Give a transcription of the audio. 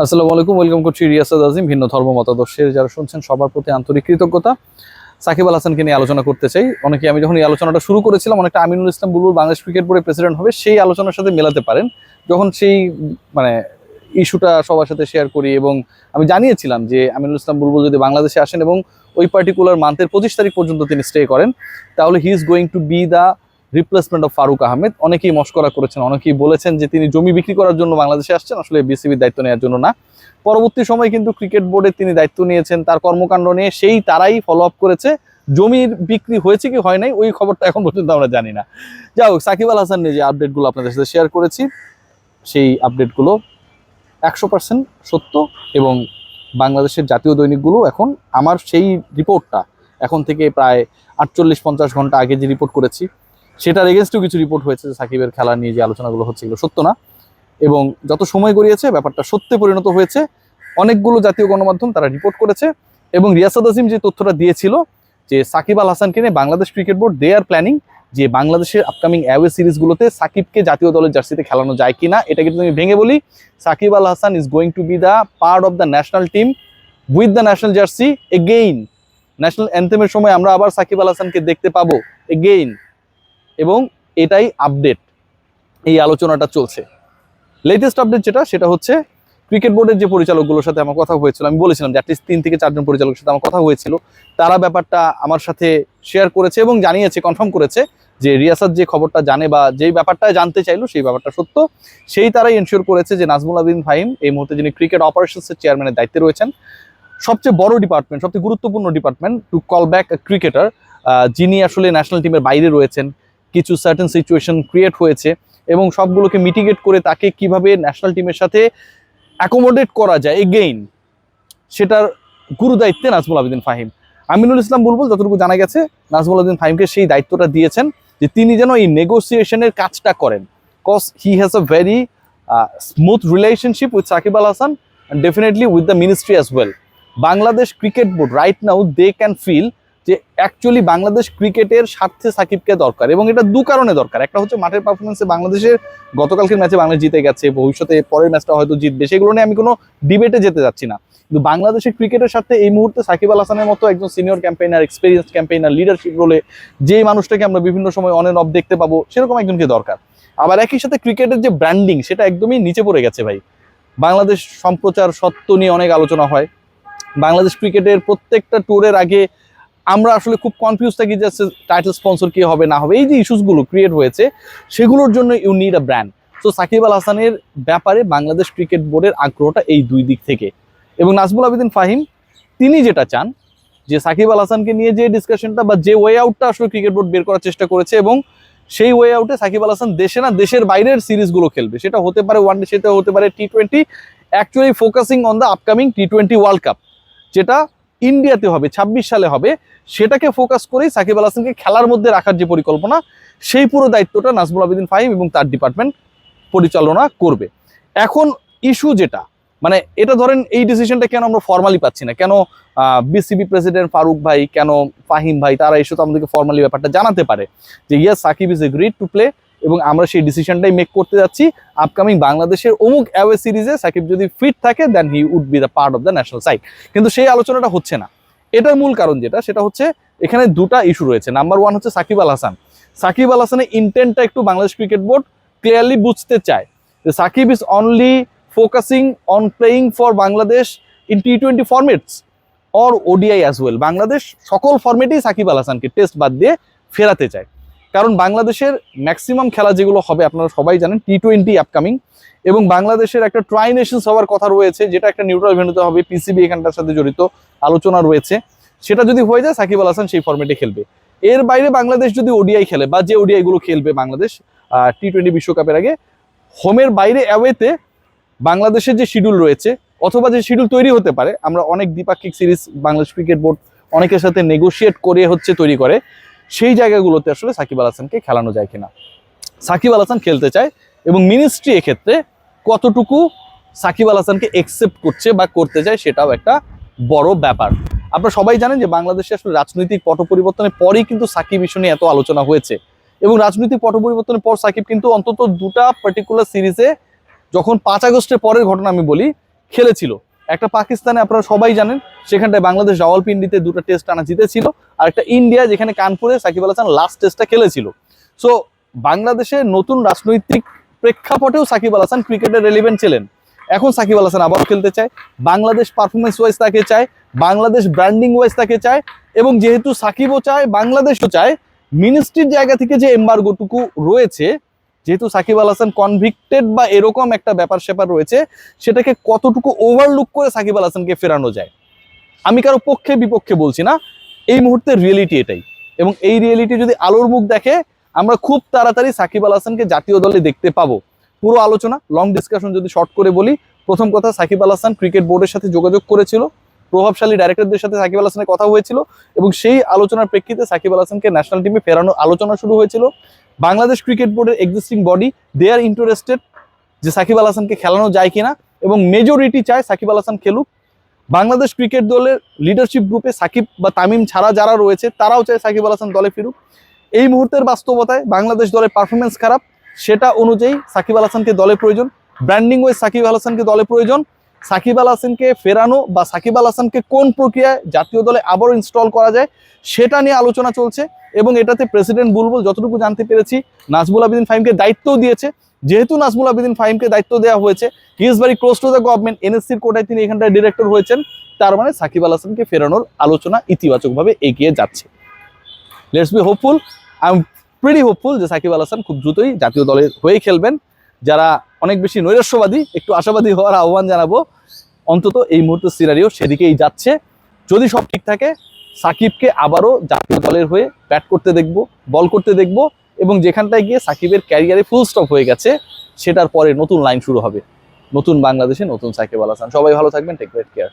আসসালামু আলাইকুম, ওয়েলকাম করছি রিয়াসাদ আজিম, ভিন্ন ধর্ম মতাদর্শের। যারা শুনছেন, সবার প্রতি আন্তরিক কৃতজ্ঞতা। সাকিব আল হাসানকে নিয়ে আলোচনা করতে চাই। অনেকে আমি যখন এই আলোচনাটা শুরু করেছিলাম, অনেকটা আমিনুল ইসলাম বুলবুল বাংলাদেশ ক্রিকেট বোর্ডের প্রেসিডেন্ট হবে, সেই আলোচনার সাথে মেলাতে পারেন। যখন সেই মানে ইস্যুটা সবার সাথে শেয়ার করি এবং আমি জানিয়েছিলাম যে আমিনুল ইসলাম বুলবুল যদি বাংলাদেশে আসেন এবং ওই পার্টিকুলার মান্থের পঁচিশ তারিখ পর্যন্ত তিনি স্টে করেন, তাহলে he is going to be the replacement of Faruque Ahmed অনেকেই মস্করা করেছেন, অনেকেই বলেছেন যে তিনি জমি বিক্রি করার জন্য বাংলাদেশে আসছেন। আসলে বিসিবির দায়িত্ব নেওয়ার জন্য না। পরবর্তী সময় কিন্তু ক্রিকেট বোর্ডে তিনি দায়িত্ব নিয়েছেন, তার কর্মকাণ্ড নিয়ে সেই তারাই ফলো আপ করেছে। জমির বিক্রি হয়েছে কি হয় নাই, ওই খবরটা এখন পর্যন্ত আমরা জানি না। যাই হোক, সাকিব আল হাসান নিয়ে যে আপডেটগুলো আপনাদের সাথে শেয়ার করেছি। সেই আপডেটগুলো একশো পার্সেন্ট সত্য এবং বাংলাদেশের জাতীয় দৈনিকগুলো এখন আমার সেই রিপোর্টটা এখন থেকে প্রায় আটচল্লিশ পঞ্চাশ ঘণ্টা আগে যে রিপোর্ট করেছি। সেটার এগেনস্টেও কিছু রিপোর্ট হয়েছে যে সাকিবের খেলা নিয়ে যে আলোচনাগুলো হচ্ছে, এগুলো সত্য না। এবং যত সময় গড়িয়েছে, ব্যাপারটা সত্যে পরিণত হয়েছে। অনেকগুলো জাতীয় গণমাধ্যম তারা রিপোর্ট করেছে এবং রিয়াসাদ আজিম যে তথ্যটা দিয়েছিল যে সাকিব আল হাসানকে নিয়ে Bangladesh cricket board they are planning যে বাংলাদেশের আপকামিং অ্যাওয়ে সিরিজগুলোতে সাকিবকে জাতীয় দলের জার্সিতে খেলানো যায় কিনা এটা কিন্তু আমি ভেঙে বলি, Shakib Al Hasan is going to be the part of the national team with the national jersey again national অ্যান্থেমের সময় আমরা আবার সাকিব আল হাসানকে দেখতে পাবো এগেইন এবং এটাই আপডেট এই আলোচনাটা চলছে। লেটেস্ট আপডেট যেটা, সেটা হচ্ছে ক্রিকেট বোর্ডের যে পরিচালকগুলোর সাথে আমার কথা হয়েছিল, আমি বলেছিলাম যে অ্যাটলিস্ট তিন থেকে চারজন পরিচালকের সাথে আমার কথা হয়েছিল। তারা ব্যাপারটা আমার সাথে শেয়ার করেছে এবং জানিয়েছে কনফার্ম করেছে যে রিয়াসাদ যে খবরটা জানে বা যেই ব্যাপারটা জানতে চাইলো, সেই ব্যাপারটা সত্য। সেই তারাই এনশিওর করেছে যে নাজমুল আবিন ফাহিম এই মুহূর্তে যিনি ক্রিকেট অপারেশনসের চেয়ারম্যানের দায়িত্বে রয়েছেন, সবচেয়ে বড় ডিপার্টমেন্ট সবচেয়ে গুরুত্বপূর্ণ department to call back cricketer যিনি আসলে ন্যাশনাল টিমের বাইরে রয়েছেন। কিছু সার্টেন সিচুয়েশন ক্রিয়েট হয়েছে এবং সবগুলোকে মিটিগেট করে তাকে কীভাবে ন্যাশনাল টিমের সাথে অ্যাকোমোডেট করা যায়। এগেইন সেটার গুরু দায়িত্বে নাজমুল আবেদিন ফাহিম। আমিনুল ইসলাম বুলবুল, যতটুকু জানা গেছে, নাজমুল আবেদিন ফাহিমকে সেই দায়িত্বটা দিয়েছেন যে তিনি যেন এই নেগোসিয়েশনের কাজটা করেন। Cause he has a very smooth relationship with Shakib Al Hasan and definitely with the ministry as well Bangladesh cricket board right now they can feel যে অ্যাকচুয়ালি বাংলাদেশ ক্রিকেটের স্বার্থে সাকিবকে দরকার এবং এটা দু কারণে দরকার। একটা হচ্ছে মাঠের পারফরমেন্সে বাংলাদেশের গতকালকের ম্যাচে বাংলাদেশ জিতে গেছে, ভবিষ্যতে পরের ম্যাচটা হয়তো জিতবে, সেগুলো নিয়ে আমি কোনো ডিবেটে যেতে যাচ্ছি না। কিন্তু বাংলাদেশের ক্রিকেটের সাথে এই মুহূর্তে সাকিব আল হাসানের মতো একজন senior campaigner experience campaigner leadership রোলে যেই মানুষটাকে আমরা বিভিন্ন সময় অন অফ দেখতে পাবো, সেরকম একজনকে দরকার। আবার একই সাথে ক্রিকেটের যে ব্র্যান্ডিং সেটা একদমই নিচে পড়ে গেছে ভাই। বাংলাদেশ সম্প্রচার সত্য নিয়ে অনেক আলোচনা হয়। বাংলাদেশ ক্রিকেটের প্রত্যেকটা ট্যুরের আগে আমরা আসলে খুব কনফিউজ থাকি যে টাইটেল স্পন্সর কি হবে, না হবে। এই যে ইস্যুসগুলো ক্রিয়েট হয়েছে, সেগুলোর জন্য you need a brand so Shakib Al হাসানের ব্যাপারে বাংলাদেশ ক্রিকেট বোর্ডের আগ্রহটা এই দুই দিক থেকে। এবং নাজমুল আবেদিন ফাহিম, তিনি যেটা চান, যে সাকিব আল হাসানকে নিয়ে যে ডিসকাশনটা বা যে ওয়ে আউটটা আসলে ক্রিকেট বোর্ড বের করার চেষ্টা করেছে এবং সেই ওয়ে আউটে সাকিব আল হাসান দেশে না, দেশের বাইরের সিরিজগুলো খেলবে। সেটা হতে পারে ওয়ান ডে সেটা হতে পারে T twenty actually focusing on the upcoming T twenty world cup যেটা ইন্ডিয়াতে হবে, ছাব্বিশ সালে হবে। সেটাকে ফোকাস করেই সাকিব আল হাসানকে খেলার মধ্যে রাখার যে পরিকল্পনা, সেই পুরো দায়িত্বটা নাজমুল আবেদিন ফাহিম এবং তার ডিপার্টমেন্ট পরিচালনা করবে। এখন ইস্যু যেটা মানে এটা ধরেন এই ডিসিশনটা কেন আমরা ফর্মালি পাচ্ছি না? কেন বিসিবি প্রেসিডেন্ট ফারুক ভাই, কেন ফাহিম ভাই, তারা এসে তো আমাদেরকে ফর্মালি ব্যাপারটা জানাতে পারে যে yes Shakib is agreed to play এবং আমরা সেই ডিসিশনটাই মেক করতে যাচ্ছি আপকামিং বাংলাদেশের অমুক অ্যাওয়ে সিরিজে সাকিব যদি ফিট থাকে then he would be the part of the national side কিন্তু সেই আলোচনাটা হচ্ছে না। এটার মূল কারণ যেটা, সেটা হচ্ছে এখানে দুটা ইস্যু রয়েছে। নাম্বার ওয়ান হচ্ছে সাকিব আল হাসান। সাকিব আল হাসানের ইন্টেন্টটা একটু বাংলাদেশ ক্রিকেট বোর্ড ক্লিয়ারলি বুঝতে চায় যে Shakib is only focusing on playing for Bangladesh in T twenty formats or ODI as well Bangladesh সকল ফর্মেটেই সাকিব আল হাসানকে টেস্ট বাদ দিয়ে ফেরাতে চায়। কারণ বাংলাদেশের ম্যাক্সিমাম খেলা যেগুলো হবে, আপনারা সবাই জানেন টি টোয়েন্টি আপকামিং এবং বাংলাদেশের একটা ট্রাই নেশনস হওয়ার কথা রয়েছে, যেটা একটা নিউট্রাল ভেন্যুতে হবে পিসিবি এখানটার সাথে জড়িত আলোচনা রয়েছে। সেটা যদি হয়ে যায়, সাকিব আল হাসান সেই ফর্মেটে খেলবে। এর বাইরে বাংলাদেশ যদি ওডিআই খেলে বা যে ওডিআই গুলো খেলবে বাংলাদেশ টি টোয়েন্টি বিশ্বকাপের আগে, হোমের বাইরে অ্যাওয়েতে বাংলাদেশের যে শিডিউল রয়েছে, অথবা যে শিডিউল তৈরি হতে পারে, আমরা অনেক দ্বিপাক্ষিক সিরিজ বাংলাদেশ ক্রিকেট বোর্ড অনেকের সাথে নেগোশিয়েট করে হচ্ছে তৈরি করে। সেই জায়গাগুলোতে আসলে সাকিব আল হাসানকে খেলানো যায় কিনা। সাকিব আল হাসান খেলতে চায় এবং মিনিস্ট্রি এক্ষেত্রে কতটুকু সাকিব আল হাসানকে একসেপ্ট করছে বা করতে চায় সেটাও একটা বড় ব্যাপার। আপনারা সবাই জানেন যে বাংলাদেশে আসলে রাজনৈতিক পট পরিবর্তনের পরেই কিন্তু সাকিব ইস্যু নিয়ে এত আলোচনা হয়েছে এবং রাজনৈতিক পট পরিবর্তনের পর সাকিব কিন্তু অন্তত দুটা পার্টিকুলার সিরিজে যখন পাঁচ আগস্টের পরের ঘটনা আমি বলি, খেলেছিল। একটা পাকিস্তানে আপনারা সবাই জানেন, সেখানটায় বাংলাদেশ রাওয়ালপিন্ডিতে দুটো টেস্ট আনা জিতেছিল, আর একটা ইন্ডিয়া যেখানে কানপুরে সাকিব আল হাসান লাস্ট টেস্টটা খেলেছিল। সো বাংলাদেশে নতুন রাজনৈতিক প্রেক্ষাপটেও সাকিব আল হাসান ক্রিকেটে রেলিভেন্ট ছিলেন। এখন সাকিব আল হাসান আবারও খেলতে চায়, বাংলাদেশ পারফরমেন্স ওয়াইজ তাকে চায়, বাংলাদেশ ব্র্যান্ডিং ওয়াইজ তাকে চায়, এবং যেহেতু সাকিবও চায়, বাংলাদেশও চায় মিনিস্ট্রির জায়গা থেকে যে এম্বার্গোটুকু রয়েছে যেহেতু সাকিব আল হাসান কনভিক্টেড বা এরকম একটা ব্যাপার স্যাপার রয়েছে, সেটাকে কতটুকু ওভারলুক করে সাকিব আল হাসানকে ফেরানো যায়? আমি কারও পক্ষে বিপক্ষে বলছি না, এই মুহূর্তে রিয়েলিটি এটাই। এবং এই রিয়েলিটি যদি আলোর মুখ দেখে, আমরা খুব তাড়াতাড়ি সাকিব আল হাসানকে জাতীয় দলে দেখতে পাবো। পুরো আলোচনা লং ডিসকাশন যদি শর্ট করে বলি, প্রথম কথা সাকিব আল হাসান ক্রিকেট বোর্ডের সাথে যোগাযোগ করেছিল, প্রভাবশালী ডাইরেক্টরদের সাথে সাকিব আল হাসানের কথা হয়েছিল, এবং সেই আলোচনার প্রেক্ষিতে সাকিব আল হাসানকে ন্যাশনাল টিমে ফেরানোর আলোচনা শুরু হয়েছিল। বাংলাদেশ ক্রিকেট বোর্ডের existing body they are interested যে সাকিব আল হাসানকে খেলানো যায় কিনা, এবং মেজরিটি চায় সাকিব আল হাসান খেলুক। বাংলাদেশ ক্রিকেট দলের লিডারশিপ গ্রুপে সাকিব বা তামিম ছাড়া যারা রয়েছে, তারাও চায় সাকিব আল হাসান দলে ফিরুক। এই মুহূর্তের বাস্তবতায় বাংলাদেশ দলের পারফরমেন্স খারাপ, সেটা অনুযায়ী সাকিব আল হাসানকে দলে প্রয়োজন। ব্র্যান্ডিং ওয়াইজ সাকিব আল হাসানকে দলে প্রয়োজন। সাকিব আল হাসানকে ফেরানো বা সাকিব আল হাসানকে কোন প্রক্রিয়ায় জাতীয় দলে আবারও ইনস্টল করা যায়, সেটা নিয়ে আলোচনা চলছে এবং এটাতে প্রেসিডেন্ট বুলবুল যতটুকু জানতে পেরেছি, নাজমুল আবেদিন ফাহিমকে দায়িত্বও দিয়েছে। যেহেতু নাজমুল আবেদিন ফাহিমকে দায়িত্ব দেওয়া হয়েছে he is very close to the government এনএসসির কোটায় তিনি এখানটায় ডিরেক্টর হয়েছেন, তার মানে সাকিব আল হাসানকে ফেরানোর আলোচনা ইতিবাচকভাবে এগিয়ে যাচ্ছে। Let's be hopeful I am pretty hopeful যে সাকিব আল হাসান খুব দ্রুতই জাতীয় দলের হয়ে খেলবেন। যারা অনেক বেশি নৈরস্যবাদী একটু আশাবাদী হওয়ার আহ্বান জানাব। অন্তত এই মুহূর্তে সিনারিও সেদিকেই যাচ্ছে। যদি সব ঠিক থাকে, সাকিবকে আবারও জাতীয় দলের হয়ে ব্যাট করতে দেখব বল করতে দেখব এবং যেখানটায় গিয়ে সাকিবের ক্যারিয়ারে ফুল স্টপ হয়ে গেছে, সেটার পরে নতুন লাইন শুরু হবে। নতুন বাংলাদেশে নতুন সাকিব আল হাসান। সবাই ভালো থাকবেন টেক কেয়ার